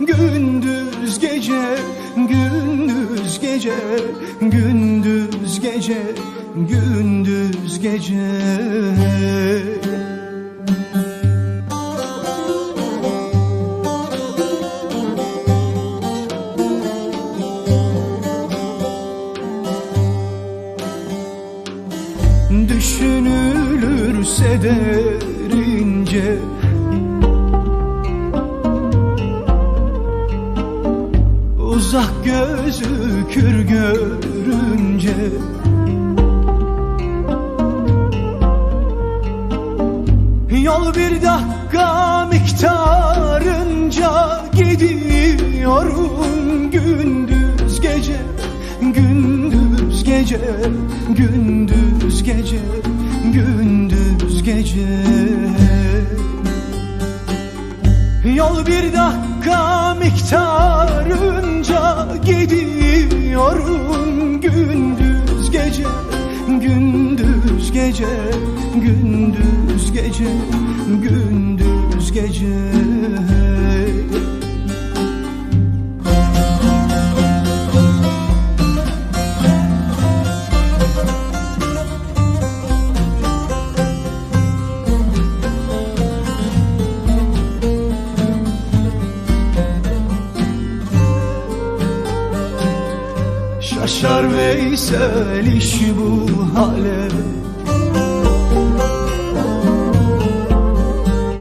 gündüz gece gündüz gece gündüz gece gündüz gece. Düşünülürse derince Uzak gözükür görünce. Yol bir dakika miktarınca gidiyorum gündüz gece gündüz gece gündüz gece gündüz gece. Yol bir dakika miktarınca gidiyorum. Gündüz gece gündüz gece gündüz gece gündüz gece Şaşar Veysel iş bu hale